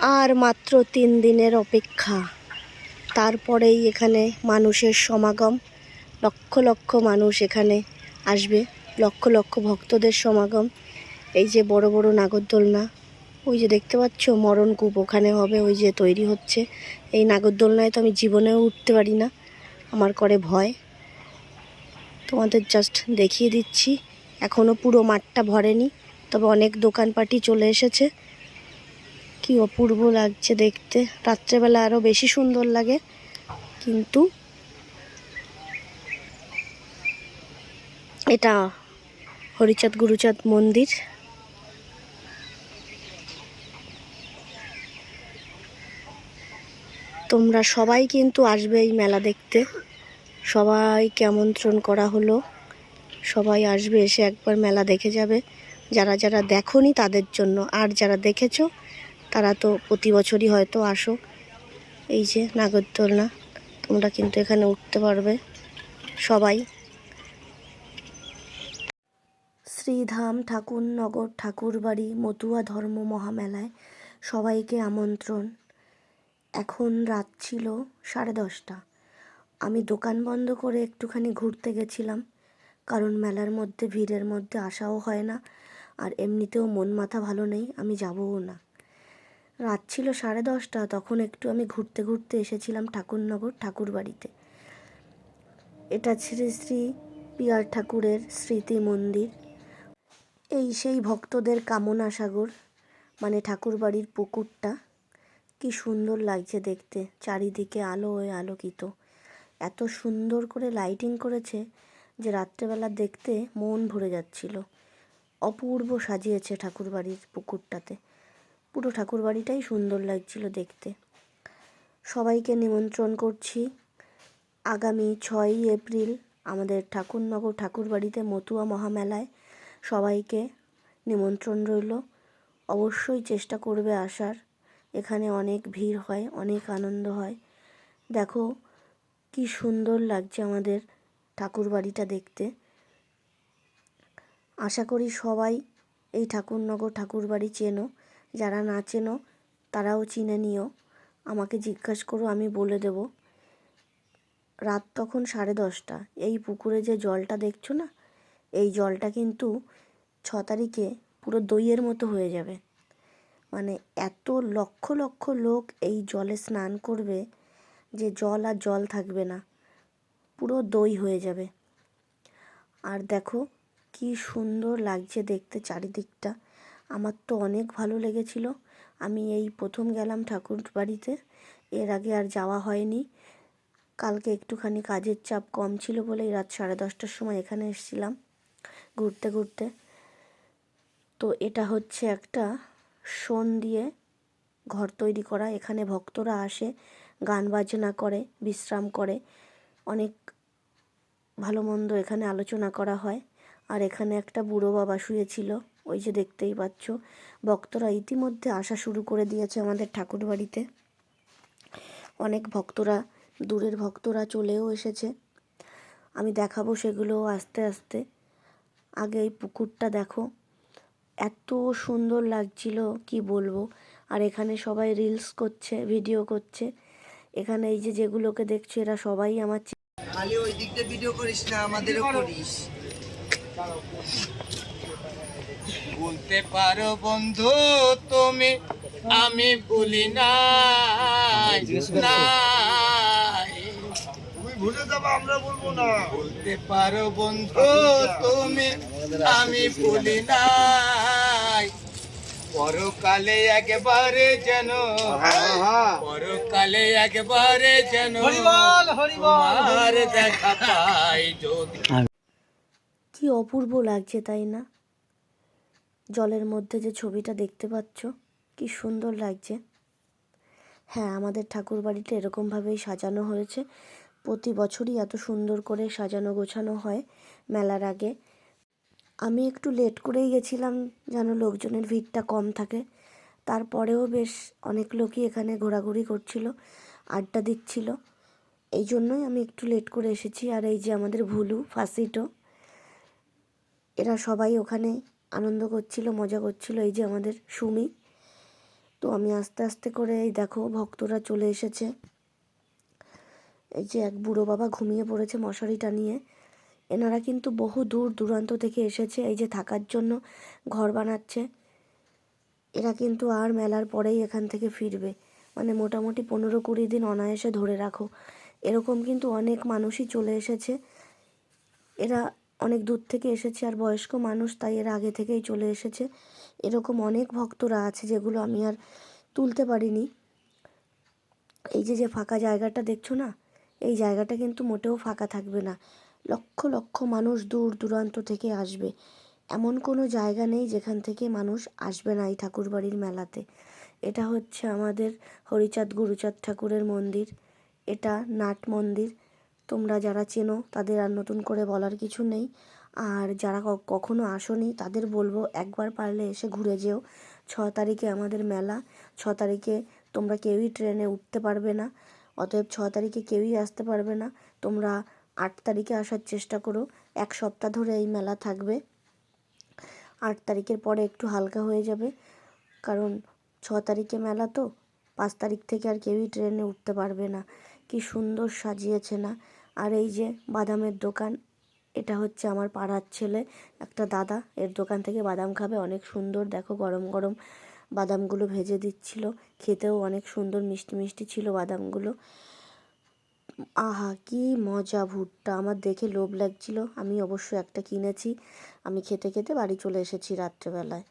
আর মাত্র তিন দিনের অপেক্ষা। তারপরেই এখানে মানুষের সমাগম। লক্ষ লক্ষ মানুষ এখানে আসবে। লক্ষ লক্ষ ভক্তদের সমাগম। এই যে বড় বড় নাগরদোলনা। ওই যে দেখতে পাচ্ছ, মরণ কূপ ওখানে হবে, ওই যে তৈরি হচ্ছে। এই নাগরদোলনায় তো আমি জীবনেও উঠতে পারি না। আমার করে ভয়। তোমাদের জাস্ট দেখিয়ে দিচ্ছি। এখনও পুরো মাঠটা ভরেনি, তবে অনেক দোকানপাটি চলে এসেছে। কি অপূর্ব লাগছে দেখতে। রাত্রেবেলা আরও বেশি সুন্দর লাগে, কিন্তু এটা হরিচাঁদ গুরুচাঁদ মন্দির। তোমরা সবাই কিন্তু আসবে এই মেলা দেখতে। সবাইকে আমন্ত্রণ করা হলো। সবাই আসবে এসে একবার মেলা দেখে যাবে। যারা যারা দেখোনি তাদের জন্য। আর যারা দেখেছ তারা তো প্রতি বছরই হয়তো আসো। এই যে নাগরদোলনা, তোমরা কিন্তু এখানে উঠতে পারবে, সবাই। শ্রীধাম ঠাকুরনগর ঠাকুরবাড়ি, মতুয়া ধর্ম মহামেলায় সবাইকে আমন্ত্রণ। এখন রাত ছিল সাড়ে দশটা। আমি দোকান বন্ধ করে একটুখানি ঘুরতে গেছিলাম, কারণ মেলার মধ্যে, ভিড়ের মধ্যে আসাও হয় না, আর এমনিতেও মন মাথা ভালো নেই, আমি যাবও না। রাত ছিল সাড়ে দশটা, তখন একটু আমি ঘুরতে ঘুরতে এসেছিলাম ঠাকুরনগর ঠাকুরবাড়িতে। এটা শ্রী শ্রী পিয়ার ঠাকুরের স্মৃতি মন্দির। এই সেই ভক্তদের কামনা সাগর মানে ঠাকুরবাড়ির পুকুরটা। কি সুন্দর লাগছে দেখতে, চারিদিকে আলোয় আলোকিত। এত সুন্দর করে লাইটিং করেছে যে রাত্রেবেলা দেখতে মন ভরে যাচ্ছিল। অপূর্ব সাজিয়েছে ঠাকুরবাড়ির পুকুরটাতে। পুরো ঠাকুরবাড়িটাই সুন্দর লাগছিল দেখতে। সবাইকে নিমন্ত্রণ করছি। আগামী ছয়ই এপ্রিল আমাদের ঠাকুরনগর ঠাকুরবাড়িতে মতুয়া মহামেলায় সবাইকে নিমন্ত্রণ রইল। অবশ্যই চেষ্টা করবে আসার। এখানে অনেক ভিড় হয়, অনেক আনন্দ হয়। দেখো কি সুন্দর লাগছে আমাদের ঠাকুরবাড়িটা দেখতে। আশা করি সবাই এই ঠাকুরনগর ঠাকুরবাড়ি চেনো। যারা না চেনো, তারাও চিনে নিও। আমাকে জিজ্ঞাসা করো, আমি বলে দেব। রাত তখন সাড়ে দশটা। এই পুকুরে যে জলটা দেখছ না? এই জলটা কিন্তু ছ তারিখে পুরো দইয়ের মতো হয়ে যাবে। মানে এত লক্ষ লক্ষ লোক এই জলে স্নান করবে যে জল আর জল থাকবে না। পুরো দই হয়ে যাবে। আর দেখো, কি সুন্দর লাগছে দেখতে চারিদিকটা। আমার তো অনেক ভালো লেগেছিল। আমি এই প্রথম গেলাম ঠাকুর বাড়িতে এর আগে আর যাওয়া হয়নি। কালকে একটুখানি কাজের চাপ কম ছিল বলে রাত সাড়ে দশটার সময় এখানে এসেছিলাম ঘুরতে ঘুরতে। তো এটা হচ্ছে একটা শোন দিয়ে ঘর তৈরি করা। এখানে ভক্তরা আসে, গান বাজনা করে, বিশ্রাম করে। অনেক ভালো মন্দ এখানে আলোচনা করা হয়। আর এখানে একটা বুড়ো বাবা শুয়েছিল। ওই যে দেখতেই পাচ্ছ, ভক্তরা ইতিমধ্যে আসা শুরু করে দিয়েছে আমাদের ঠাকুর বাড়িতে অনেক ভক্তরা, দূরের ভক্তরা চলেও এসেছে। আমি দেখাবো সেগুলো আস্তে আস্তে। আগে এই পুকুরটা দেখো। এত সুন্দর লাগছিল, কি বলব? আর এখানে সবাই রিলস করছে ভিডিও করছে। এখানে এই যে যেগুলোকে দেখছ, এরা সবাই আমার খালি ওই দিক ভিডিও করিস না, আমাদেরও করিস। বলতে পারো বন্ধু তুমি আমি বলি নাই নাই। তুমি ভুলে যাবে আমরা বলব না। বলতে পারো বন্ধু তুমি আমি বলি নাই। পরকালে একবারে যেন পরকালে একবারে যেন দেখা পাই যদি। কি অপূর্ব লাগছে তাই না? জলের মধ্যে যে ছবিটা দেখতে পাচ্ছ, কি সুন্দর লাগছে। হ্যাঁ আমাদের ঠাকুর বাড়িটা এরকমভাবেই সাজানো হয়েছে। প্রতি বছরই এত সুন্দর করে সাজানো গোছানো হয় মেলার আগে। আমি একটু লেট করেই গেছিলাম, যেন লোকজনের ভিড়টা কম থাকে। তারপরেও বেশ অনেক লোকই এখানে ঘোরাঘুরি করছিল, আড্ডা দিচ্ছিল। এই জন্যই আমি একটু লেট করে এসেছি। আর এই যে আমাদের ভুলু, ফাঁসিটো, এরা সবাই ওখানে আনন্দ করছিল, মজা করছিল এই যে আমাদের সুমি। তো আমি আস্তে আস্তে করে এই দেখো ভক্তরা চলে এসেছে। এই যে এক বুড়ো বাবা ঘুমিয়ে পড়েছে মশারি টানিয়ে। এনারা কিন্তু বহু দূর দূরান্ত থেকে এসেছে, এই যে থাকার জন্য ঘর বানাচ্ছে। এরা কিন্তু আর মেলার পরেই এখান থেকে ফিরবে। মানে মোটামুটি পনেরো কুড়ি দিন অনায়াসে ধরে রাখো। এরকম কিন্তু অনেক মানুষই চলে এসেছে। এরা অনেক দূর থেকে এসেছে আর বয়স্ক মানুষ, তাই এর আগে থেকেই চলে এসেছে। এরকম অনেক ভক্তরা আছে যেগুলো আমি আর তুলতে পারিনি। এই যে যে ফাঁকা জায়গাটা দেখছ না? এই জায়গাটা কিন্তু মোটেও ফাঁকা থাকবে না। লক্ষ লক্ষ মানুষ দূর দূরান্ত থেকে আসবে। এমন কোনো জায়গা নেই যেখান থেকে মানুষ আসবে না এই ঠাকুরবাড়ির মেলাতে। এটা হচ্ছে আমাদের হরিচাঁদ গুরুচাঁদ ঠাকুরের মন্দির। এটা নাট মন্দির। তোমরা যারা চেনো, তাদের আর নতুন করে বলার কিছু নেই। আর যারা কখনো আসোনি, তাদের বলব একবার পারলে এসে ঘুরে যেও। ছ তারিখে আমাদের মেলা। ছ তারিখে তোমরা কেউই ট্রেনে উঠতে পারবে না। অতএব ছ তারিখে কেউই আসতে পারবে না। তোমরা আট তারিখে আসার চেষ্টা করো। এক সপ্তাহ ধরে এই মেলা থাকবে। আট তারিখের পরে একটু হালকা হয়ে যাবে। কারণ ছ তারিখে মেলা তো, পাঁচ তারিখ থেকে আর কেউই ট্রেনে উঠতে পারবে না। কি সুন্দর সাজিয়েছে না। আর এই যে বাদামের দোকান, এটা হচ্ছে আমার পাড়ার ছেলে, একটা দাদা। এর দোকান থেকে বাদাম খাবে, অনেক সুন্দর। দেখো গরম গরম বাদামগুলো ভেজে দিচ্ছিল। খেতেও অনেক সুন্দর, মিষ্টি মিষ্টি ছিল বাদামগুলো। আহা, কি মজা ভুট্টা। আমার দেখে লোভ লাগছিল। আমি অবশ্য একটা কিনেছি। আমি খেতে খেতে বাড়ি চলে এসেছি রাত্রেবেলায়।